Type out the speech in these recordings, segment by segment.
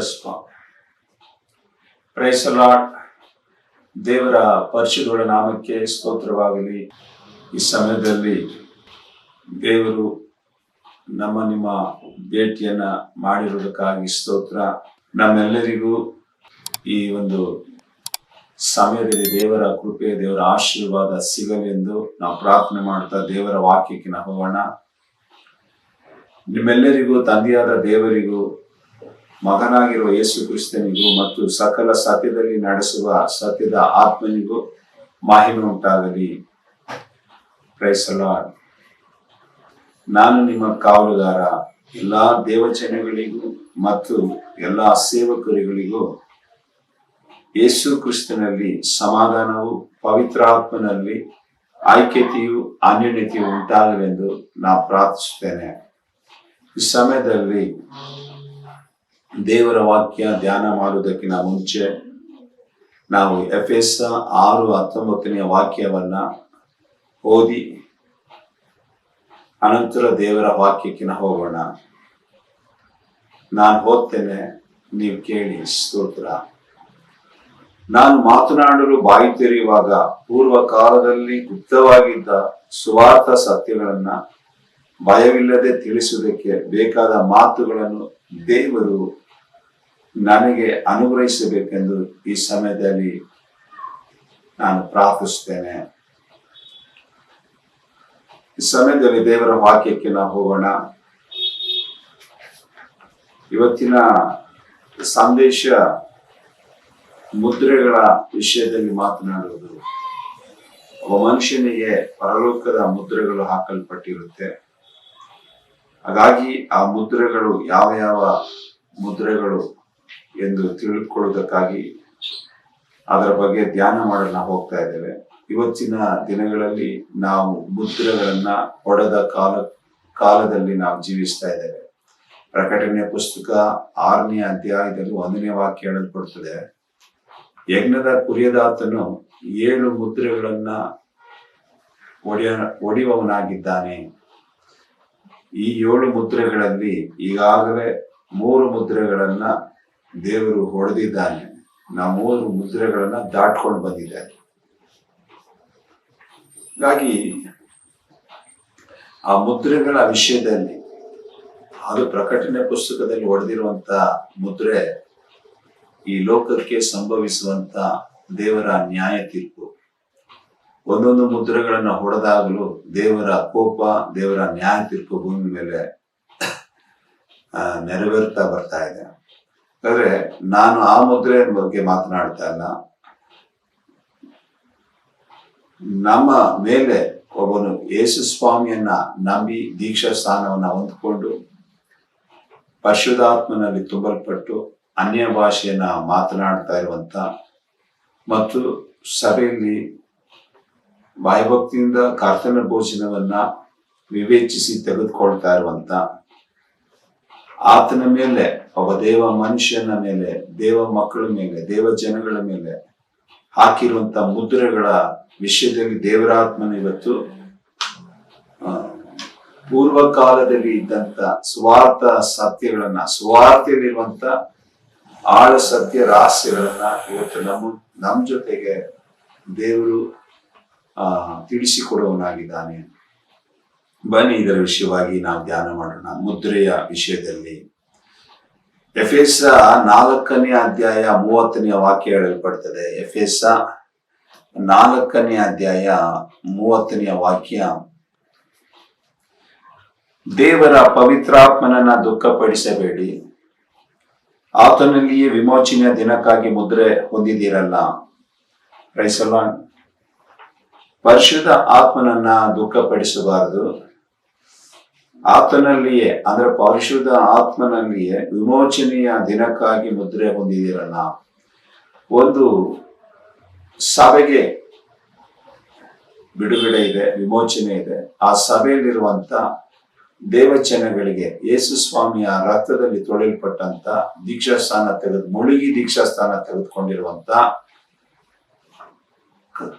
ಸ್ತೋತ್ರ ಅ ಲಾರ್ಡ್ ದೇವರ ಪರಿಶುದ್ಧ ನಾಮಕ್ಕೆ ಸ್ತೋತ್ರವಾಗಲಿ. ಈ ಸಮಯದಲ್ಲಿ ದೇವರು ನಮ್ಮ, ನಿಮ್ಮ ಭೇಟಿಯನ್ನ ಮಾಡಿರುವುದಕ್ಕಾಗಿ ಸ್ತೋತ್ರ. ನಮ್ಮೆಲ್ಲರಿಗೂ ಈ ಒಂದು ಸಮಯದಲ್ಲಿ ದೇವರ ಕೃಪೆ, ದೇವರ ಆಶೀರ್ವಾದ ಸಿಗಲೆಂದು ನಾವು ಪ್ರಾರ್ಥನೆ ಮಾಡ್ತಾ ದೇವರ ವಾಕ್ಯಕ್ಕೆ ಹೋಗೋಣ ನಿಮ್ಮೆಲ್ಲರಿಗೂ, ತಂದೆಯಾದ ದೇವರಿಗೂ ಮಗನಾಗಿರುವ ಯೇಸು ಕ್ರಿಸ್ತನಿಗೂ ಮತ್ತು ಸಕಲ ಸತ್ಯದಲ್ಲಿ ನಡೆಸುವ ಸತ್ಯದ ಆತ್ಮನಿಗೂ ಮಾಹಿಮೆ ಉಂಟಾಗಲಿ. ಪ್ರೈಸಲ ನಾನು ನಿಮ್ಮ ಕಾವಲುಗಾರ. ಎಲ್ಲ ದೇವಜನಗಳಿಗೂ ಮತ್ತು ಎಲ್ಲಾ ಸೇವಕರುಗಳಿಗೂ ಯೇಸು ಕ್ರಿಸ್ತನಲ್ಲಿ ಸಮಾಧಾನವು, ಪವಿತ್ರಾತ್ಮನಲ್ಲಿ ಐಕ್ಯತೆಯು, ಅನ್ಯೋನ್ಯತೆಯು ಉಂಟಾಗಲೆಂದು ನಾ ಪ್ರಾರ್ಥಿಸುತ್ತೇನೆ. ಈ ಸಮಯದಲ್ಲಿ ದೇವರ ವಾಕ್ಯ ಧ್ಯಾನ ಮಾಡುವುದಕ್ಕಿಂತ ಮುಂಚೆ ನಾವು ಎಫ್ ಎಸ್ ಆರು ಹತ್ತೊಂಬತ್ತನೆಯ ವಾಕ್ಯವನ್ನ ಓದಿ ಅನಂತರ ದೇವರ ವಾಕ್ಯಕ್ಕಿನ ಹೋಗೋಣ. ನಾನು ಓದ್ತೇನೆ ನೀವು ಕೇಳಿ, ಸ್ತೋತ್ರ. ನಾನು ಮಾತನಾಡಲು ಬಾಯಿ ತೆರೆಯುವಾಗ ಪೂರ್ವ ಕಾಲದಲ್ಲಿ ಗುಪ್ತವಾಗಿದ್ದ ಸುವಾರ್ಥ ಸತ್ಯಗಳನ್ನ ಭಯವಿಲ್ಲದೆ ತಿಳಿಸುವುದಕ್ಕೆ ಬೇಕಾದ ಮಾತುಗಳನ್ನು ದೇವರು ನನಗೆ ಅನುಗ್ರಹಿಸಬೇಕೆಂದು ಈ ಸಮಯದಲ್ಲಿ ನಾನು ಪ್ರಾರ್ಥಿಸ್ತೇನೆ ಈ ಸಮಯದಲ್ಲಿ ದೇವರ ವಾಕ್ಯಕ್ಕೆ ನಾವು ಹೋಗೋಣ. ಇವತ್ತಿನ ಸಂದೇಶ ಮುದ್ರೆಗಳ ವಿಷಯದಲ್ಲಿ ಮಾತನಾಡುವುದು. ಒಬ್ಬ ಮನುಷ್ಯನಿಗೆ ಪರಲೋಕದ ಮುದ್ರೆಗಳು ಹಾಕಲ್ಪಟ್ಟಿರುತ್ತೆ. ಹಾಗಾಗಿ ಆ ಮುದ್ರೆಗಳು ಯಾವ ಯಾವ ಮುದ್ರೆಗಳು ಎಂದು ತಿಳಿದುಕೊಳ್ಳುವುದಕ್ಕಾಗಿ ಅದರ ಬಗ್ಗೆ ಧ್ಯಾನ ಮಾಡಲು ನಾವು ಹೋಗ್ತಾ ಇದ್ದೇವೆ. ಇವತ್ತಿನ ದಿನಗಳಲ್ಲಿ ನಾವು ಮುದ್ರೆಗಳನ್ನ ಹೊಡೆದ ಕಾಲ, ಕಾಲದಲ್ಲಿ ನಾವು ಜೀವಿಸ್ತಾ ಇದ್ದೇವೆ. ಪ್ರಕಟಣೆ ಪುಸ್ತಕ ಆರನೇ ಅಧ್ಯಾಯದಲ್ಲಿ ಒಂದನೇ ವಾಕ್ಯ ಹೇಳಲ್ಪಡ್ತದೆ. ಯಜ್ಞದ ಕುರಿಯದಾತನು ಏಳು ಮುದ್ರೆಗಳನ್ನ ಒಡೆಯ, ಒಡೆಯುವವನಾಗಿದ್ದಾನೆ. ಈ ಏಳು ಮುದ್ರೆಗಳಲ್ಲಿ ಈಗಾಗಲೇ ಮೂರು ಮುದ್ರೆಗಳನ್ನ ದೇವರು ಹೊಡೆದಿದ್ದಾನೆ. ಮೂರು ಮುದ್ರೆಗಳನ್ನ ದಾಟ್ಕೊಂಡು ಬಂದಿದ್ದಾರೆ ಹಾಗಾಗಿ ಆ ಮುದ್ರೆಗಳ ವಿಷಯದಲ್ಲಿ, ಅದು ಪ್ರಕಟಣೆ ಪುಸ್ತಕದಲ್ಲಿ ಹೊಡೆದಿರುವಂತ ಮುದ್ರೆ, ಈ ಲೋಕಕ್ಕೆ ಸಂಭವಿಸುವಂತ ದೇವರ ನ್ಯಾಯ ತೀರ್ಪು. ಒಂದೊಂದು ಮುದ್ರೆಗಳನ್ನ ಹೊಡೆದಾಗಲೂ ದೇವರ ಕೋಪ, ದೇವರ ನ್ಯಾಯ ತೀರ್ಪು ಭೂಮಿ ಮೇಲೆ ನೆರವೇರ್ತಾ ಬರ್ತಾ ಇದೆ. ಅಂದ್ರೆ ನಾನು ಆ ಮುದ್ರೆ ಬಗ್ಗೆ ಮಾತನಾಡ್ತಾ ಇಲ್ಲ. ನಮ್ಮ ಮೇಲೆ ಒಬ್ಬನು ಯೇಸು ಸ್ವಾಮಿಯನ್ನ ನಂಬಿ ದೀಕ್ಷಾ ಸ್ಥಾನವನ್ನ ಹೊಂದ್ಕೊಂಡು ಪಶುದಾತ್ಮನಲ್ಲಿ ತುಂಬಲ್ಪಟ್ಟು ಅನ್ಯ ಭಾಷೆಯನ್ನ ಮಾತನಾಡ್ತಾ ಇರುವಂತ ಮತ್ತು ಸಭೆಯಲ್ಲಿ ಭಯಭಕ್ತಿಯಿಂದ ಕರ್ತನ ಭೋಜನವನ್ನ ವಿವೇಚಿಸಿ ತೆಗೆದುಕೊಳ್ತಾ ಇರುವಂತ ಆತನ ಮೇಲೆ, ಒಬ್ಬ ದೇವ ಮನುಷ್ಯನ ಮೇಲೆ, ದೇವ ಮಕ್ಕಳ ಮೇಲೆ, ದೇವ ಜನಗಳ ಮೇಲೆ ಹಾಕಿರುವಂತ ಮುದ್ರೆಗಳ ವಿಷಯದಲ್ಲಿ ದೇವರಾತ್ಮನ ಇವತ್ತು ಪೂರ್ವ ಕಾಲದಲ್ಲಿ ಇದ್ದಂತ ಸ್ವಾರ್ಥ ಸತ್ಯಗಳನ್ನ ಸ್ವಾರ್ಥದಲ್ಲಿರುವಂತ ಆಳ ಸತ್ಯ ರಹಸ್ಯಗಳನ್ನ ಇವತ್ತು ನಮ್ಮ ನಮ್ ಜೊತೆಗೆ ದೇವರು, ಆ, ತಿಳಿಸಿಕೊಡುವವನಾಗಿದ್ದಾನೆ ಬನ್ನಿ ಇದರ ವಿಷಯವಾಗಿ ನಾವು ಧ್ಯಾನ ಮಾಡೋಣ. ಮುದ್ರೆಯ ವಿಷಯದಲ್ಲಿ ಎಫೆಸ ನಾಲ್ಕನೇ ಅಧ್ಯಾಯ ಮೂವತ್ತನೇ ವಾಕ್ಯ ಹೇಳಲ್ಪಡ್ತದೆ. ಎಫೆಸ ನಾಲ್ಕನೇ ಅಧ್ಯಾಯ ಮೂವತ್ತನೆಯ ವಾಕ್ಯ. ದೇವರ ಪವಿತ್ರಾತ್ಮನನ್ನ ದುಃಖಪಡಿಸಬೇಡಿ. ಆತನಲ್ಲಿಯೇ ವಿಮೋಚನೆಯ ದಿನಕ್ಕಾಗಿ ಮುದ್ರೆ ಹೊಂದಿದ್ದೀರಲ್ಲ. ರೈಸಲ್ವಾನ್ ಪರಿಶುದ್ಧ ಆತ್ಮನನ್ನ ದುಃಖಪಡಿಸಬಾರದು. ಆತನಲ್ಲಿಯೇ, ಅಂದ್ರೆ ಪರಿಶುದ್ಧ ಆತ್ಮನಲ್ಲಿಯೇ ವಿಮೋಚನೆಯ ದಿನಕ್ಕಾಗಿ ಮುದ್ರೆ ಹೊಂದಿದ್ದೀರಲ್ಲ. ಒಂದು ಸಭೆಗೆ ಬಿಡುಗಡೆ ಇದೆ, ವಿಮೋಚನೆ ಇದೆ. ಆ ಸಭೆಯಲ್ಲಿರುವಂತ ದೇವಚನಗಳಿಗೆ ಯೇಸು ಸ್ವಾಮಿಯ ರಕ್ತದಲ್ಲಿ ತೊಳೆಯಲ್ಪಟ್ಟಂತ ದೀಕ್ಷಾ ಸ್ಥಾನ ತೆಗೆದು, ಮುಳುಗಿ ದೀಕ್ಷಾ ಸ್ಥಾನ ತೆಗೆದುಕೊಂಡಿರುವಂತ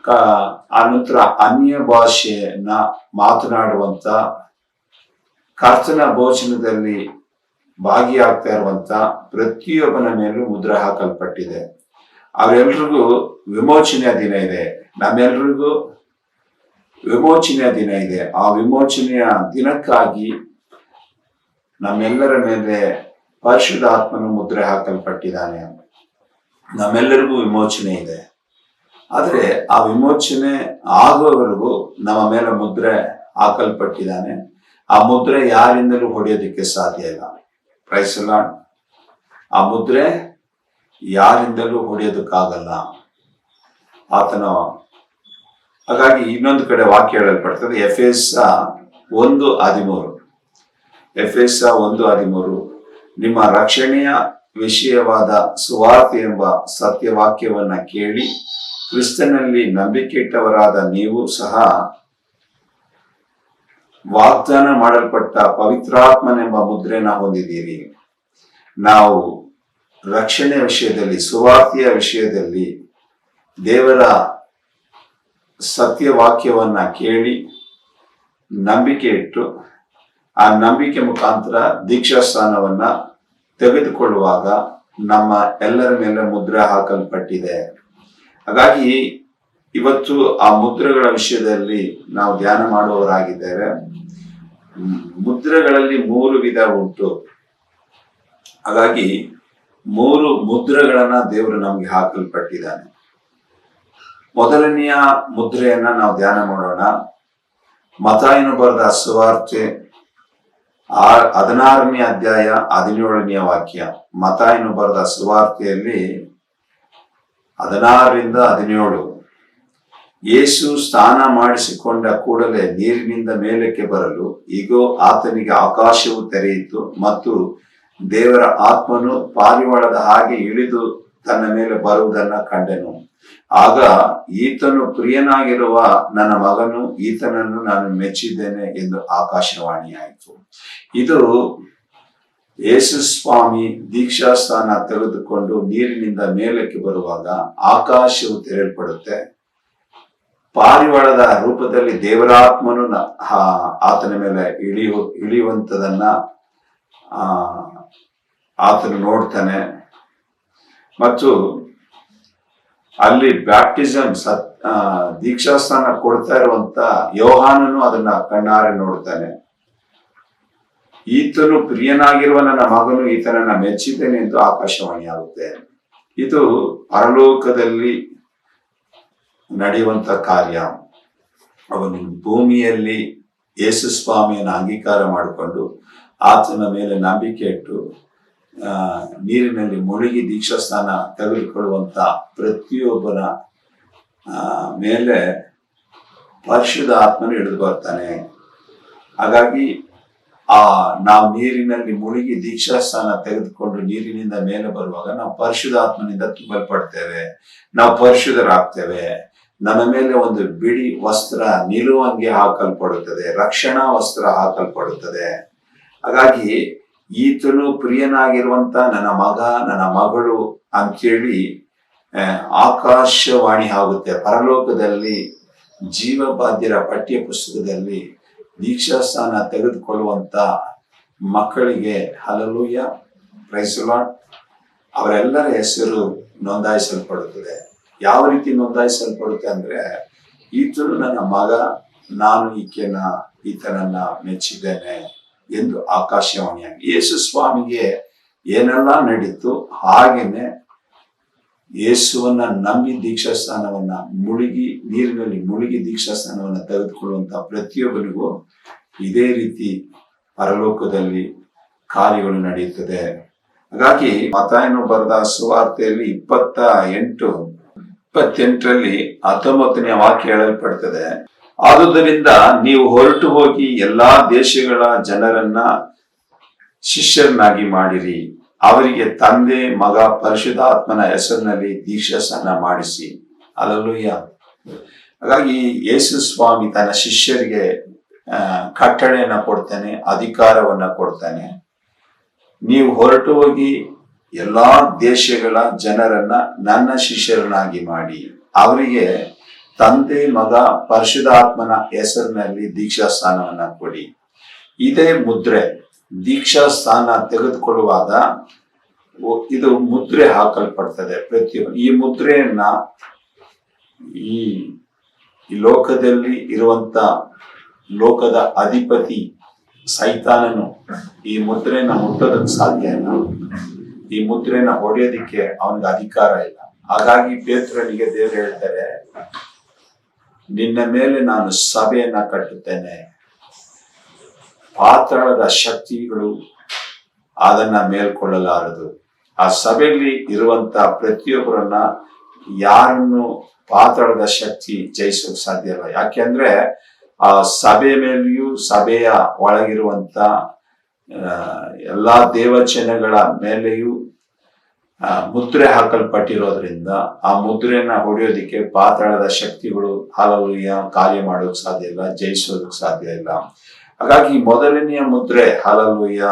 ಕ- ಆನಂತರ ಅನ್ಯ ಭಾಷೆಯನ್ನ ಮಾತನಾಡುವಂತ ಕರ್ತನ ಭೋಜನದಲ್ಲಿ ಭಾಗಿಯಾಗ್ತಾ ಇರುವಂತ ಪ್ರತಿಯೊಬ್ಬನ ಮೇಲೂ ಮುದ್ರ ಹಾಕಲ್ಪಟ್ಟಿದೆ. ಅವರೆಲ್ರಿಗೂ ವಿಮೋಚನೆಯ ದಿನ ಇದೆ. ನಮ್ಮೆಲ್ರಿಗೂ ವಿಮೋಚನೆಯ ದಿನ ಇದೆ. ಆ ವಿಮೋಚನೆಯ ದಿನಕ್ಕಾಗಿ ನಮ್ಮೆಲ್ಲರ ಮೇಲೆ ಪರಿಶುದ್ಧಾತ್ಮನು ಮುದ್ರೆ ಹಾಕಲ್ಪಟ್ಟಿದ್ದಾನೆ. ನಮ್ಮೆಲ್ಲರಿಗೂ ವಿಮೋಚನೆ ಇದೆ. ಆದರೆ ಆ ವಿಮೋಚನೆ ಆಗುವವರೆಗೂ ನಮ್ಮ ಮೇಲೆ ಮುದ್ರೆ ಹಾಕಲ್ಪಟ್ಟಿದ್ದಾನೆ. ಆ ಮುದ್ರೆ ಯಾರಿಂದಲೂ ಹೊಡೆಯೋದಕ್ಕೆ ಸಾಧ್ಯ ಇಲ್ಲ. ಪ್ರೈಸಲ್ಲ ಆ ಮುದ್ರೆ ಯಾರಿಂದಲೂ ಹೊಡೆಯೋದಕ್ಕಾಗಲ್ಲ. ಆತನ ಹಾಗಾಗಿ ಇನ್ನೊಂದು ಕಡೆ ವಾಕ್ಯ ಹೇಳಲ್ಪಡ್ತದೆ ಎಫ್ ಎಸ್ ಒಂದು ಹದಿಮೂರು. ಎಫ್ ಎಸ್ ಒಂದು ಹದಿಮೂರು, ನಿಮ್ಮ ರಕ್ಷಣೆಯ ವಿಷಯವಾದ ಸುವಾರ್ತೆ ಎಂಬ ಸತ್ಯವಾಕ್ಯವನ್ನ ಕೇಳಿ, ಕ್ರಿಸ್ತನಲ್ಲಿ ನಂಬಿಕೆಯಿಟ್ಟವರಾದ ನೀವು ಸಹ ವಾಗ್ದಾನ ಮಾಡಲ್ಪಟ್ಟ ಪವಿತ್ರಾತ್ಮನೆಂಬ ಮುದ್ರೆನ ಹೊಂದಿದ್ದೀರಿ. ನಾವು ರಕ್ಷಣೆ ವಿಷಯದಲ್ಲಿ, ಸುವಾರ್ತೆಯ ವಿಷಯದಲ್ಲಿ ದೇವರ ಸತ್ಯವಾಕ್ಯವನ್ನ ಕೇಳಿ ನಂಬಿಕೆ ಇಟ್ಟು, ಆ ನಂಬಿಕೆ ಮುಖಾಂತರ ದೀಕ್ಷಾ ಸ್ಥಾನವನ್ನ ತೆಗೆದುಕೊಳ್ಳುವಾಗ ನಮ್ಮ ಎಲ್ಲರ ಮೇಲೆ ಮುದ್ರೆ ಹಾಕಲ್ಪಟ್ಟಿದೆ. ಹಾಗಾಗಿ ಇವತ್ತು ಆ ಮುದ್ರೆಗಳ ವಿಷಯದಲ್ಲಿ ನಾವು ಧ್ಯಾನ ಮಾಡುವವರಾಗಿದ್ದೇವೆ. ಮುದ್ರೆಗಳಲ್ಲಿ ಮೂರು ವಿಧ ಉಂಟು. ಹಾಗಾಗಿ ಮೂರು ಮುದ್ರೆಗಳನ್ನ ದೇವರು ನಮ್ಗೆ ಹಾಕಲ್ಪಟ್ಟಿದ್ದಾನೆ. ಮೊದಲನೆಯ ಮುದ್ರೆಯನ್ನ ನಾವು ಧ್ಯಾನ ಮಾಡೋಣ. ಮತಾಯನು ಬರೆದ ಸುವಾರ್ತೆ ಆ ಹದಿನಾರನೇ ಅಧ್ಯಾಯ ಹದಿನೇಳನೆಯ ವಾಕ್ಯ. ಮತಾಯನು ಬರೆದ ಸುವಾರ್ತೆಯಲ್ಲಿ ಹದಿನಾರರಿಂದ ಹದಿನೇಳು. ಯೇಸು ಸ್ನಾನ ಮಾಡಿಸಿಕೊಂಡ ಕೂಡಲೇ ನೀರಿನಿಂದ ಮೇಲಕ್ಕೆ ಬರಲು ಈಗೋ ಆತನಿಗೆ ಆಕಾಶವು ತೆರೆಯಿತು ಮತ್ತು ದೇವರ ಆತ್ಮನು ಪಾರಿವಾಳದ ಹಾಗೆ ಇಳಿದು ತನ್ನ ಮೇಲೆ ಬರುವುದನ್ನ ಕಂಡೆನು. ಆಗ ಈತನು ಪ್ರಿಯನಾಗಿರುವ ನನ್ನ ಮಗನು, ಈತನನ್ನು ನಾನು ಮೆಚ್ಚಿದ್ದೇನೆ ಎಂದು ಆಕಾಶವಾಣಿಯಾಯಿತು. ಇದು ಯೇಸು ಸ್ವಾಮಿ ದೀಕ್ಷಾ ಸ್ಥಾನ ತೆಗೆದುಕೊಂಡು ನೀರಿನಿಂದ ಮೇಲಕ್ಕೆ ಬರುವಾಗ ಆಕಾಶವು ತೆರೆಯಲ್ಪಡುತ್ತೆ ಪಾರಿವಾಳದ ರೂಪದಲ್ಲಿ ದೇವರಾತ್ಮನು ಆತನ ಮೇಲೆ ಇಳಿಯು ಇಳಿಯುವಂಥದನ್ನ, ಆ, ಆತನು ನೋಡ್ತಾನೆ. ಮತ್ತು ಅಲ್ಲಿ ಬ್ಯಾಪ್ಟಿಸಮ್ ಸತ್ ದೀಕ್ಷಾಸ್ಥಾನ ಕೊಡ್ತಾ ಇರುವಂತ ಯೋಹಾನನು ಅದನ್ನ ಕಣ್ಣಾರೆ ನೋಡ್ತಾನೆ. ಈತನು ಪ್ರಿಯನಾಗಿರುವ ನನ್ನ ಮಗನು ಈತನನ್ನ ಮೆಚ್ಚಿದ್ದೇನೆ ಎಂದು ಆಕಾಶವಾಣಿ ಆಗುತ್ತೆ ಇದು ಪರಲೋಕದಲ್ಲಿ ನಡೆಯುವಂತ ಕಾರ್ಯ. ಅವನು ಭೂಮಿಯಲ್ಲಿ ಯೇಸು ಸ್ವಾಮಿಯನ್ನು ಅಂಗೀಕಾರ ಮಾಡಿಕೊಂಡು ಆತನ ಮೇಲೆ ನಂಬಿಕೆ ಇಟ್ಟು ನೀರಿನಲ್ಲಿ ಮುಳುಗಿ ದೀಕ್ಷಾಸ್ಥಾನ ತೆಗೆದುಕೊಳ್ಳುವಂತ ಪ್ರತಿಯೊಬ್ಬನ ಮೇಲೆ ಪರಿಶುದ್ಧ ಆತ್ಮನ ಹಿಡಿದು ಬರ್ತಾನೆ. ಹಾಗಾಗಿ ಆ, ನಾವು ನೀರಿನಲ್ಲಿ ಮುಳುಗಿ ದೀಕ್ಷಾಸ್ಥಾನ ತೆಗೆದುಕೊಂಡು ನೀರಿನಿಂದ ಮೇಲೆ ಬರುವಾಗ ನಾವು ಪರಿಶುದ್ಧ ಆತ್ಮನಿಂದ ತುಂಬಲ್ಪಡ್ತೇವೆ. ನಾವು ಪರಿಶುದ್ಧರಾಗ್ತೇವೆ. ನಮ್ಮ ಮೇಲೆ ಒಂದು ಬಿಳಿ ವಸ್ತ್ರ ನಿಲುವಂಗೆ ಹಾಕಲ್ಪಡುತ್ತದೆ, ರಕ್ಷಣಾ ವಸ್ತ್ರ ಹಾಕಲ್ಪಡುತ್ತದೆ. ಹಾಗಾಗಿ ಈತನು ಪ್ರಿಯನಾಗಿರುವಂತ ನನ್ನ ಮಗ, ನನ್ನ ಮಗಳು ಅಂತೇಳಿ ಆಕಾಶವಾಣಿ ಆಗುತ್ತೆ. ಪರಲೋಕದಲ್ಲಿ, ಜೀವಬಾಧ್ಯರ ಪಠ್ಯ ಪುಸ್ತಕದಲ್ಲಿ ದೀಕ್ಷಾಸ್ಥಾನ ತೆಗೆದುಕೊಳ್ಳುವಂತ ಮಕ್ಕಳಿಗೆ ಹಲಲೂಯ ಪ್ರೈಸಲಾಟ್ ಅವರೆಲ್ಲರ ಹೆಸರು ನೋಂದಾಯಿಸಲ್ಪಡುತ್ತದೆ. ಯಾವ ರೀತಿ ನೋಂದಾಯಿಸಲ್ಪಡುತ್ತೆ ಅಂದ್ರೆ ಈತನು ನನ್ನ ಮಗ, ನಾನು ಈಕೆನ, ಈತನನ್ನ ಮೆಚ್ಚಿದ್ದೇನೆ ಎಂದು ಆಕಾಶವಾಣಿಯಾಗಿ ಯೇಸು ಸ್ವಾಮಿಗೆ ಏನೆಲ್ಲ ನಡೀತು, ಹಾಗೇನೆ ಯೇಸುವನ್ನ ನಂಬಿ ದೀಕ್ಷಾ ಸ್ಥಾನವನ್ನ ಮುಳುಗಿ, ನೀರಿನಲ್ಲಿ ಮುಳುಗಿ ದೀಕ್ಷಾ ಸ್ಥಾನವನ್ನ ತೆಗೆದುಕೊಳ್ಳುವಂತ ಪ್ರತಿಯೊಬ್ಬರಿಗೂ ಇದೇ ರೀತಿ ಪರಲೋಕದಲ್ಲಿ ಕಾರ್ಯಗಳು ನಡೆಯುತ್ತದೆ. ಹಾಗಾಗಿ ಮತಾಯನು ಬರೆದ ಸುವಾರ್ತೆಯಲ್ಲಿ ಇಪ್ಪತ್ತ ಎಂಟು ಇಪ್ಪತ್ತೆಂಟರಲ್ಲಿ ಹತ್ತೊಂಬತ್ತನೇ ವಾಕ್ಯ ಹೇಳಲ್ಪಡ್ತದೆ, ಆದುದರಿಂದ ನೀವು ಹೊರಟು ಹೋಗಿ ಎಲ್ಲಾ ದೇಶಗಳ ಜನರನ್ನ ಶಿಷ್ಯರನ್ನಾಗಿ ಮಾಡಿರಿ. ಅವರಿಗೆ ತಂದೆ, ಮಗ, ಪರಿಶುದ್ಧಾತ್ಮನ ಹೆಸರಿನಲ್ಲಿ ದೀಕ್ಷಾಸ್ನಾನ ಮಾಡಿಸಿ. ಅಲ್ಲೂಯ್ಯ ಹಾಗಾಗಿ ಯೇಸು ಸ್ವಾಮಿ ತನ್ನ ಶಿಷ್ಯರಿಗೆ ಕಟ್ಟಳೆಯನ್ನ ಕೊಡ್ತಾನೆ, ಅಧಿಕಾರವನ್ನ ಕೊಡ್ತಾನೆ. ನೀವು ಹೊರಟು ಹೋಗಿ ಎಲ್ಲಾ ದೇಶಗಳ ಜನರನ್ನ ನನ್ನ ಶಿಷ್ಯರನ್ನಾಗಿ ಮಾಡಿ. ಅವರಿಗೆ ತಂದೆ, ಮಗ ಪರಿಶುದಾತ್ಮನ ಹೆಸರಿನಲ್ಲಿ ದೀಕ್ಷಾ ಸ್ಥಾನವನ್ನ ಕೊಡಿ. ಇದೇ ಮುದ್ರೆ ದೀಕ್ಷಾ ಸ್ಥಾನ ತೆಗೆದುಕೊಳ್ಳುವಾಗ ಇದು ಮುದ್ರೆ ಹಾಕಲ್ಪಡ್ತದೆ. ಪ್ರತಿಯೊ ಈ ಮುದ್ರೆಯನ್ನ ಈ ಲೋಕದಲ್ಲಿ ಇರುವಂತ ಲೋಕದ ಅಧಿಪತಿ ಸೈತಾನನು ಈ ಮುದ್ರೆಯನ್ನ ಮುಟ್ಟೋದಕ್ಕೆ ಸಾಧ್ಯ ಈ ಮುದ್ರೆನ ಹೊಡೆಯೋದಿಕ್ಕೆ ಅವನಿಗೆ ಅಧಿಕಾರ ಇಲ್ಲ. ಹಾಗಾಗಿ ಪೇತ್ರನಿಗೆ ದೇವ್ರು ಹೇಳ್ತಾರೆ, ನಿನ್ನ ಮೇಲೆ ನಾನು ಸಭೆಯನ್ನ ಕಟ್ಟುತ್ತೇನೆ. ಪಾತ್ರದ ಶಕ್ತಿಗಳು ಅದನ್ನ ಮೇಲ್ಕೊಳ್ಳಲಾರದು. ಆ ಸಭೆಯಲ್ಲಿ ಇರುವಂತ ಪ್ರತಿಯೊಬ್ಬರನ್ನ ಯಾರನ್ನು ಪಾತ್ರದ ಶಕ್ತಿ ಜಯಿಸೋಕ್ ಸಾಧ್ಯ ಇಲ್ಲ. ಯಾಕೆಂದ್ರೆ ಆ ಸಭೆ ಮೇಲೆಯೂ ಸಭೆಯ ಒಳಗಿರುವಂತ ಎಲ್ಲಾ ದೇವಚನಗಳ ಮೇಲೆಯೂ ಮುದ್ರೆ ಹಾಕಲ್ಪಟ್ಟಿರೋದ್ರಿಂದ ಆ ಮುದ್ರೆಯನ್ನ ಹೊಡೆಯೋದಿಕ್ಕೆ ಪಾತಾಳದ ಶಕ್ತಿಗಳು ಹಲವು ಕಾರ್ಯ ಮಾಡೋಕ್ ಸಾಧ್ಯ ಇಲ್ಲ, ಜಯಿಸೋದಕ್ ಸಾಧ್ಯ ಇಲ್ಲ. ಹಾಗಾಗಿ ಮೊದಲನೆಯ ಮುದ್ರೆ ಹಲಲುಯ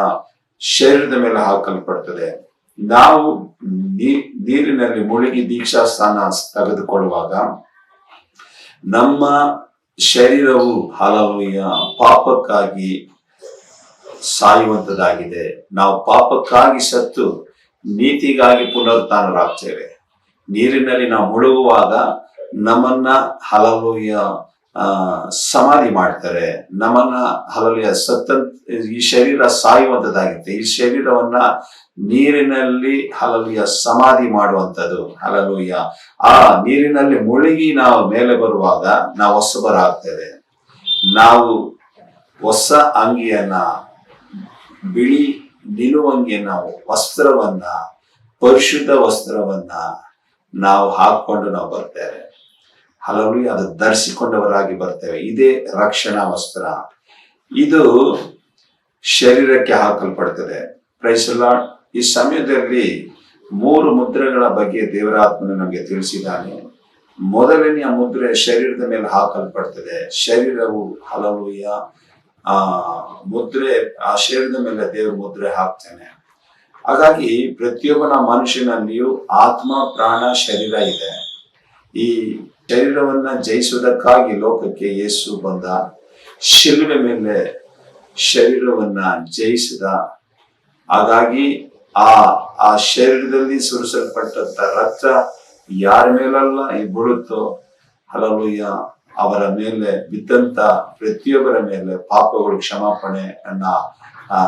ಶರೀರದ ಮೇಲೆ ಹಾಕಲ್ಪಡ್ತದೆ. ನಾವು ನೀರಿನಲ್ಲಿ ಮುಳುಗಿ ದೀಕ್ಷಾ ಸ್ಥಾನ ತೆಗೆದುಕೊಳ್ಳುವಾಗ ನಮ್ಮ ಶರೀರವು ಹಲವು ಪಾಪಕ್ಕಾಗಿ ಸಾಯುವಂತದಾಗಿದೆ. ನಾವು ಪಾಪಕ್ಕಾಗಿ ಸತ್ತು ನೀತಿಗಾಗಿ ಪುನರುತ್ಥಾನರಾಗ್ತೇವೆ. ನೀರಿನಲ್ಲಿ ನಾವು ಮುಳುಗುವಾಗ ನಮ್ಮನ್ನ ಹಲಲುಯ ಆ, ಸಮಾಧಿ ಮಾಡ್ತಾರೆ. ನಮ್ಮನ್ನ ಹಲಲಿಯ ಸತ್ತ ಈ ಶರೀರ ಸಾಯುವಂತದ್ದಾಗಿರುತ್ತೆ ಈ ಶರೀರವನ್ನ ನೀರಿನಲ್ಲಿ ಹಲವುಯ ಸಮಾಧಿ ಮಾಡುವಂಥದ್ದು ಹಲಲುಯ ಆ ನೀರಿನಲ್ಲಿ ಮುಳುಗಿ ನಾವು ಮೇಲೆ ಬರುವಾಗ ನಾವು ಹೊಸಬರಾಗ್ತೇವೆ. ನಾವು ಹೊಸ ಅಂಗಿಯನ್ನ ಬಿಳಿ ನಿಲುವಂಗಿಯನ್ನ ವಸ್ತ್ರವನ್ನ, ಪರಿಶುದ್ಧ ವಸ್ತ್ರವನ್ನ ನಾವು ಹಾಕೊಂಡು ನಾವು ಬರ್ತೇವೆ. ಹಲವು ಅದು ಧರಿಸಿಕೊಂಡವರಾಗಿ ಬರ್ತೇವೆ. ಇದೇ ರಕ್ಷಣಾ ವಸ್ತ್ರ. ಇದು ಶರೀರಕ್ಕೆ ಹಾಕಲ್ಪಡ್ತದೆ. ಪ್ರೈಸಲ ಈ ಸಮಯದಲ್ಲಿ ಮೂರು ಮುದ್ರೆಗಳ ಬಗ್ಗೆ ದೇವರಾತ್ಮನು ನಮಗೆ ತಿಳಿಸಿದ್ದಾನೆ. ಮೊದಲನೆಯ ಮುದ್ರೆ ಶರೀರದ ಮೇಲೆ ಹಾಕಲ್ಪಡ್ತದೆ. ಶರೀರವು ಹಲವುಯ ಆ, ಮುದ್ರೆ, ಆ ಶರೀರದ ಮೇಲೆ ದೇವ್ರ ಮುದ್ರೆ ಹಾಕ್ತೇನೆ. ಹಾಗಾಗಿ ಪ್ರತಿಯೊಬ್ಬನ ಮನುಷ್ಯನಲ್ಲಿಯೂ ಆತ್ಮ, ಪ್ರಾಣ, ಶರೀರ ಇದೆ. ಈ ಶರೀರವನ್ನ ಜಯಿಸುವುದಕ್ಕಾಗಿ ಲೋಕಕ್ಕೆ ಯೇಸು ಬಂದ ಶಿಲುವೆ ಮೇಲೆ ಶರೀರವನ್ನ ಜಯಿಸಿದ. ಹಾಗಾಗಿ ಆ ಆ ಶರೀರದಲ್ಲಿ ಸುರಿಸಲ್ಪಟ್ಟಂತ ರಕ್ತ ಯಾರ ಮೇಲಲ್ಲ, ಈ ಬೀಳುತ್ತೋ ಹಲಲುಯ್ಯ ಅವರ ಮೇಲೆ ಬಿದ್ದಂತ ಪ್ರತಿಯೊಬ್ಬರ ಮೇಲೆ ಪಾಪಗಳು ಕ್ಷಮಾಪಣೆಯನ್ನ, ಆ,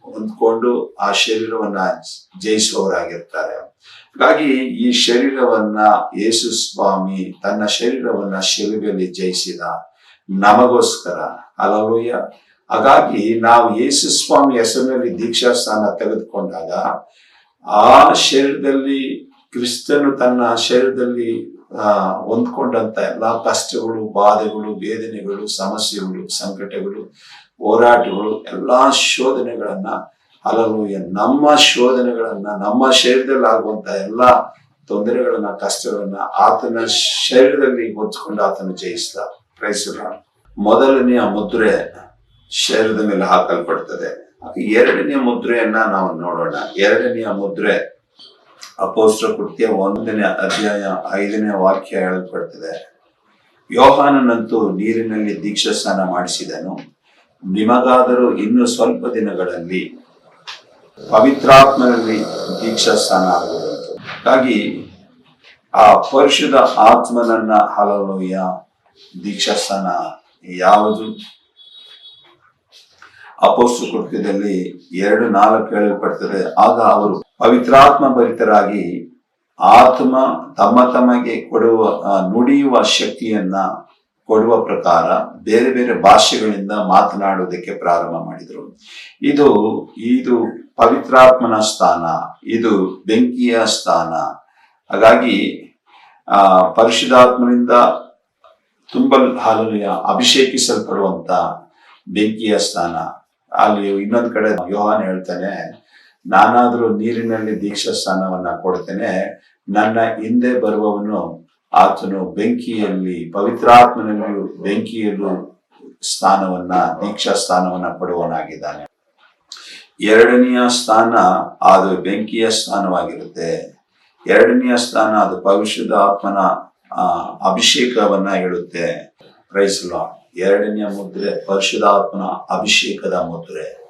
ಹೊಂದ್ಕೊಂಡು ಆ ಶರೀರವನ್ನ ಜಯಿಸುವವರಾಗಿರ್ತಾರೆ. ಹಾಗಾಗಿ ಈ ಶರೀರವನ್ನ ಯೇಸು ಸ್ವಾಮಿ ತನ್ನ ಶರೀರವನ್ನ ಶಿಲುಬೆಯಲ್ಲಿ ಜಯಿಸಿದ ನಮಗೋಸ್ಕರ. ಅಲಲುಯ್ಯ ಹಾಗಾಗಿ ನಾವು ಯೇಸು ಸ್ವಾಮಿ ಹೆಸರಿನಲ್ಲಿ ದೀಕ್ಷಾ ಸ್ಥಾನ ತೆಗೆದುಕೊಂಡಾಗ, ಆ ಶರೀರದಲ್ಲಿ ಕ್ರಿಸ್ತನು ತನ್ನ ಶರೀರದಲ್ಲಿ ಆ, ಹೊಂದ್ಕೊಂಡಂತ ಎಲ್ಲಾ ಕಷ್ಟಗಳು, ಬಾಧೆಗಳು, ವೇದನೆಗಳು, ಸಮಸ್ಯೆಗಳು, ಸಂಕಟಗಳು, ಹೋರಾಟಗಳು, ಎಲ್ಲಾ ಶೋಧನೆಗಳನ್ನ ಹಲವು ನಮ್ಮ ಶೋಧನೆಗಳನ್ನ, ನಮ್ಮ ಶರೀರದಲ್ಲಿ ಆಗುವಂತ ಎಲ್ಲಾ ತೊಂದರೆಗಳನ್ನ, ಕಷ್ಟಗಳನ್ನ ಆತನ ಶರೀರದಲ್ಲಿ ಹೊಂದ್ಕೊಂಡು ಆತನ ಜಯಿಸಿದ. ಪ್ರೈಸರ ಮೊದಲನೆಯ ಮುದ್ರೆ ಶರೀರದ ಮೇಲೆ ಹಾಕಲ್ಪಡ್ತದೆ. ಎರಡನೆಯ ಮುದ್ರೆಯನ್ನ ನಾವು ನೋಡೋಣ. ಎರಡನೆಯ ಮುದ್ರೆ ಅಪೋಸ್ತ್ರ ಕೃತ್ಯ ಒಂದನೇ ಅಧ್ಯಾಯ ಐದನೇ ವಾಕ್ಯ ಹೇಳಲ್ಪಡ್ತದೆ. ಯೋಹಾನನಂತೂ ನೀರಿನಲ್ಲಿ ದೀಕ್ಷಾ ಸ್ನಾನ ಮಾಡಿಸಿದನು. ನಿಮಗಾದರೂ ಇನ್ನು ಸ್ವಲ್ಪ ದಿನಗಳಲ್ಲಿ ಪವಿತ್ರಾತ್ಮನಲ್ಲಿ ದೀಕ್ಷಾ ಸ್ನಾನ ಆಗುವುದು ಹಾಗಾಗಿ ಆ ಪರಿಶುದ್ಧ ಆತ್ಮನನ್ನ ಹಲಲೋಯ, ದೀಕ್ಷಾ ಸ್ನಾನ ಯಾವುದು? ಅಪೋಸ್ತು ಕೃತ್ಯದಲ್ಲಿ ಎರಡು ನಾಲ್ಕು ಹೇಳಲ್ಪಡ್ತದೆ. ಆಗ ಅವರು ಪವಿತ್ರಾತ್ಮ ಭರಿತರಾಗಿ ಆತ್ಮ ತಮ್ಮ ತಮಗೆ ಕೊಡುವ ನುಡಿಯುವ ಶಕ್ತಿಯನ್ನ ಕೊಡುವ ಪ್ರಕಾರ ಬೇರೆ ಬೇರೆ ಭಾಷೆಗಳಿಂದ ಮಾತನಾಡುವುದಕ್ಕೆ ಪ್ರಾರಂಭ ಮಾಡಿದರು. ಇದು ಇದು ಪವಿತ್ರಾತ್ಮನ ಸ್ಥಾನ, ಇದು ಬೆಂಕಿಯ ಸ್ಥಾನ. ಹಾಗಾಗಿ, ಆ, ಪರಿಶುದ್ಧಾತ್ಮನಿಂದ ತುಂಬಲ್ ಹಾಲೆಲೂಯ, ಅಭಿಷೇಕಿಸಲ್ಪಡುವಂತ ಬೆಂಕಿಯ ಸ್ಥಾನ. ಅಲ್ಲಿ ಇನ್ನೊಂದು ಕಡೆ ಯೋಹಾನ್ ಹೇಳ್ತಾನೆ ನಾನಾದ್ರೂ ನೀರಿನಲ್ಲಿ ದೀಕ್ಷಾ ಸ್ಥಾನವನ್ನ ಕೊಡ್ತೇನೆ. ನನ್ನ ಹಿಂದೆ ಬರುವವನು ಆತನು ಬೆಂಕಿಯಲ್ಲಿ ಪವಿತ್ರಾತ್ಮನಲ್ಲಿಯೂ ಬೆಂಕಿಯಲ್ಲೂ ಸ್ಥಾನವನ್ನ ದೀಕ್ಷಾ ಸ್ಥಾನವನ್ನ ಪಡುವನಾಗಿದ್ದಾನೆ ಎರಡನೆಯ ಸ್ಥಾನ ಅದು ಬೆಂಕಿಯ ಸ್ಥಾನವಾಗಿರುತ್ತೆ. ಎರಡನೆಯ ಸ್ಥಾನ ಅದು ಪವಿಷ್ಯದ ಆತ್ಮನ ಅಭಿಷೇಕವನ್ನ ಹೇಳುತ್ತೆ. ಪ್ರೈಸಲ ಎರಡನೆಯ ಮುದ್ರೆ ಪರಿಶುದ್ಧಾತ್ಮನ ಅಭಿಷೇಕದ ಮುದ್ರೆ.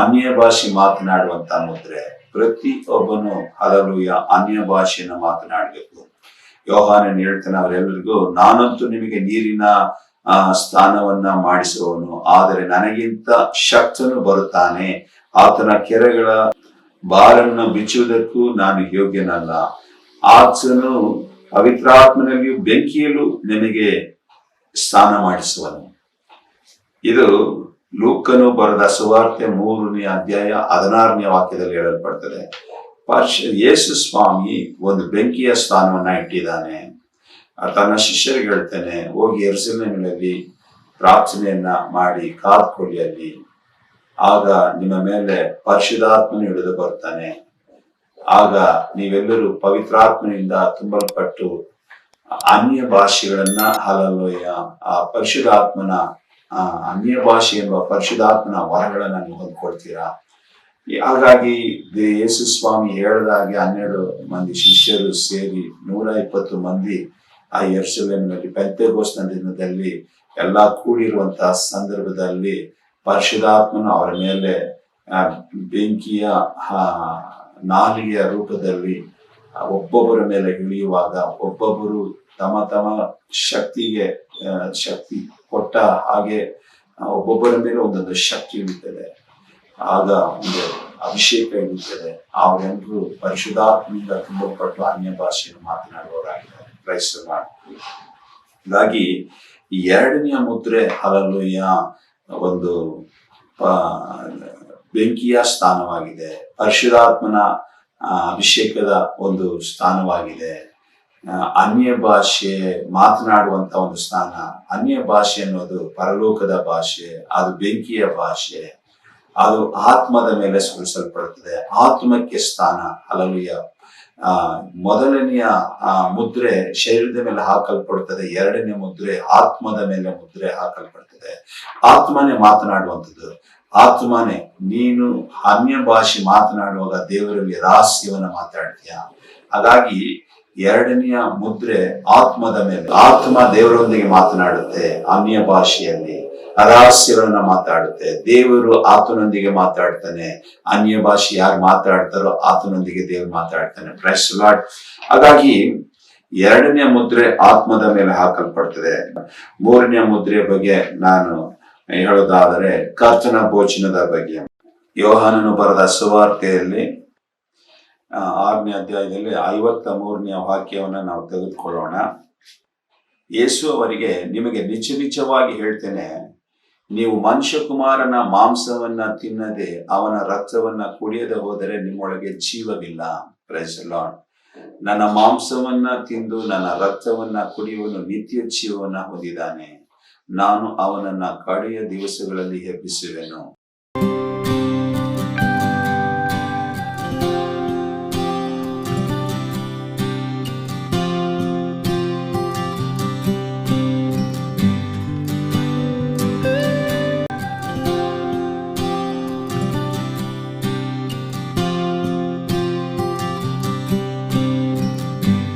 ಅನ್ಯ ಭಾಷೆ ಮಾತನಾಡುವಂತ ಮುದ್ರೆ ಪ್ರತಿ ಒಬ್ಬನು ಹಲಲುಯ ಅನ್ಯ ಭಾಷೆಯನ್ನು ಮಾತನಾಡಬೇಕು. ಯೋಹಾನನ್ ಹೇಳ್ತಾನೆ ಅವರೆಲ್ಲರಿಗೂ ನಾನಂತೂ ನಿಮಗೆ ನೀರಿನ ಸ್ಥಾನವನ್ನ ಮಾಡಿಸುವವನು, ಆದರೆ ನನಗಿಂತ ಶಕ್ತನು ಬರುತ್ತಾನೆ. ಆತನ ಕೆರೆಗಳ ಬಾರನ್ನು ಬಿಚ್ಚುವುದಕ್ಕೂ ನಾನು ಯೋಗ್ಯನಲ್ಲ. ಆತನು ಪವಿತ್ರಾತ್ಮನಲ್ಲಿಯೂ ಬೆಂಕಿಯಲ್ಲೂ ನಿಮಗೆ ಸ್ನಾನ ಮಾಡಿಸುವನು. ಇದು ಲೂಕನು ಬರೆದ ಸುವಾರ್ತೆ ಮೂರನೇ ಅಧ್ಯಾಯ ಹದಿನಾರನೇ ವಾಕ್ಯದಲ್ಲಿ ಹೇಳಲ್ಪಡ್ತದೆ, ಪರ್ಶ, ಯೇಸು ಸ್ವಾಮಿ ಒಂದು ಬೆಂಕಿಯ ಸ್ಥಾನವನ್ನ ಇಟ್ಟಿದ್ದಾನೆ. ತನ್ನ ಶಿಷ್ಯರಿಗೆ ಹೇಳ್ತಾನೆ, ಹೋಗಿ ಎರಸಿನಲ್ಲಿ ಪ್ರಾರ್ಥನೆಯನ್ನ ಮಾಡಿ ಕಾದ್ಕೊಳ್ಳಿ ಆಗ ನಿಮ್ಮ ಮೇಲೆ ಪರಿಶುದ್ಧಾತ್ಮನು ಹಿಡಿದು ಬರ್ತಾನೆ. ಆಗ ನೀವೆಲ್ಲರೂ ಪವಿತ್ರಾತ್ಮನಿಂದ ತುಂಬಲ್ಪಟ್ಟು ಅನ್ಯ ಭಾಷೆಗಳನ್ನ ಹಲಲೋಯ ಆ ಪರಿಶುದ್ಧಾತ್ಮನ ಆ, ಅನ್ಯ ಭಾಷೆ ಎಂಬ ಪರಿಶುದ್ಧಾತ್ಮನ ವರಗಳನ್ನ ನೀವು ಹೊಂದ್ಕೊಳ್ತೀರಾ? ಹಾಗಾಗಿ ಯೇಸು ಸ್ವಾಮಿ ಹೇಳಿದಾಗೆ ಹನ್ನೆರಡು ಮಂದಿ ಶಿಷ್ಯರು ಸೇರಿ ನೂರ ಇಪ್ಪತ್ತು ಮಂದಿ ಆ ಯೆರೂಸಲೇಮಿನಲ್ಲಿ ಪೆಂತೆಗೋಸ್ನ ದಿನದಲ್ಲಿ ಎಲ್ಲಾ ಕೂಡಿರುವಂತಹ ಸಂದರ್ಭದಲ್ಲಿ ಪರಿಶುದ್ಧಾತ್ಮನು ಅವರ ಮೇಲೆ ಬೆಂಕಿಯ ನಾಲಿಗೆಯ ರೂಪದಲ್ಲಿ ಒಬ್ಬೊಬ್ಬರ ಮೇಲೆ ಇಳಿಯುವಾಗ ಒಬ್ಬೊಬ್ಬರು ತಮ್ಮ ತಮ್ಮ ಶಕ್ತಿಗೆ ಶಕ್ತಿ ಕೊಟ್ಟ ಹಾಗೆ ಒಬ್ಬೊಬ್ಬರ ಮೇಲೆ ಒಂದೊಂದು ಶಕ್ತಿ ಇರುತ್ತದೆ. ಆಗ ಒಂದು ಅಭಿಷೇಕ ಇರುತ್ತದೆ. ಅವರೆಲ್ಲರೂ ಪರಿಶುದ್ಧಾತ್ಮದಿಂದ ತುಂಬಲ್ಪಟ್ಟು ಅನ್ಯ ಭಾಷೆಯನ್ನು ಮಾತನಾಡುವವರಾಗಿದ್ದಾರೆ. ಕ್ರೈಸ್ತ ಹೀಗಾಗಿ ಎರಡನೆಯ ಮುದ್ರೆ ಹಲಲುಯ ಒಂದು ಬೆಂಕಿಯ ಸ್ಥಾನವಾಗಿದೆ. ಪರಿಶುದ್ಧಾತ್ಮನ ಅಭಿಷೇಕದ ಒಂದು ಸ್ಥಾನವಾಗಿದೆ. ಅನ್ಯ ಭಾಷೆ ಮಾತನಾಡುವಂತ ಒಂದು ಸ್ಥಾನ. ಅನ್ಯ ಭಾಷೆ ಅನ್ನೋದು ಪರಲೋಕದ ಭಾಷೆ, ಅದು ಬೆಂಕಿಯ ಭಾಷೆ, ಅದು ಆತ್ಮದ ಮೇಲೆ ಸುರಿಸಲ್ಪಡುತ್ತದೆ. ಆತ್ಮಕ್ಕೆ ಸ್ಥಾನ. ಹಲವಿಯ ಆ, ಮೊದಲನೆಯ ಮುದ್ರೆ ಶರೀರದ ಮೇಲೆ ಹಾಕಲ್ಪಡುತ್ತದೆ. ಎರಡನೇ ಮುದ್ರೆ ಆತ್ಮದ ಮೇಲೆ ಮುದ್ರೆ ಹಾಕಲ್ಪಡ್ತದೆ ಆತ್ಮನೇ ಮಾತನಾಡುವಂಥದ್ದು. ಆತ್ಮನೇ, ನೀನು ಅನ್ಯ ಭಾಷೆ ಮಾತನಾಡುವಾಗ ದೇವರಲ್ಲಿ ರಹಸ್ಯವನ್ನ ಮಾತಾಡ್ತೀಯ? ಹಾಗಾಗಿ ಎರಡನೆಯ ಮುದ್ರೆ ಆತ್ಮದ ಮೇಲೆ. ಆತ್ಮ ದೇವರೊಂದಿಗೆ ಮಾತನಾಡುತ್ತೆ, ಅನ್ಯ ಭಾಷೆಯಲ್ಲಿ. ರಹಸ್ಯಗಳನ್ನ ಮಾತಾಡುತ್ತೆ, ದೇವರು ಆತನೊಂದಿಗೆ ಮಾತಾಡ್ತಾನೆ. ಅನ್ಯ ಭಾಷೆ ಯಾರು ಮಾತಾಡ್ತಾರೋ ಆತನೊಂದಿಗೆ ದೇವರು ಮಾತಾಡ್ತಾನೆ. ಪ್ರೈಸ್ ಲಾಟ್ ಹಾಗಾಗಿ ಎರಡನೇ ಮುದ್ರೆ ಆತ್ಮದ ಮೇಲೆ ಹಾಕಲ್ಪಡ್ತದೆ. ಮೂರನೇ ಮುದ್ರೆ ಬಗ್ಗೆ ನಾನು ಹೇಳೋದಾದರೆ ಕರ್ತನ ಭೋಜನದ ಬಗ್ಗೆ. ಯೋಹಾನನು ಬರೆದ ಸುವಾರ್ತೆಯಲ್ಲಿ ಆರನೇ ಅಧ್ಯಾಯದಲ್ಲಿ ಐವತ್ತ ಮೂರನೆಯ ವಾಕ್ಯವನ್ನು ನಾವು ತೆಗೆದುಕೊಳ್ಳೋಣ. ಯೇಸು ಅವರಿಗೆ, ನಿಮಗೆ ನಿಜ ನಿಜವಾಗಿ ಹೇಳ್ತೇನೆ, ನೀವು ಮನುಷ್ಯಕುಮಾರನ ಮಾಂಸವನ್ನ ತಿನ್ನದೆ ಅವನ ರಕ್ತವನ್ನ ಕುಡಿಯದೆ ಹೋದರೆ ನಿಮ್ಮೊಳಗೆ ಜೀವವಿಲ್ಲ. ಪ್ರೈಸ್ ಲಾರ್ಡ್ ನನ್ನ ಮಾಂಸವನ್ನ ತಿಂದು ನನ್ನ ರಕ್ತವನ್ನ ಕುಡಿಯುವನು ನಿತ್ಯ ಜೀವವನ್ನ ಹೊಂದಿದ್ದಾನೆ. ನಾನು ಅವನನ್ನ ಕಡೆಯ ದಿವಸಗಳಲ್ಲಿ ಎಬ್ಬಿಸುವೆನು.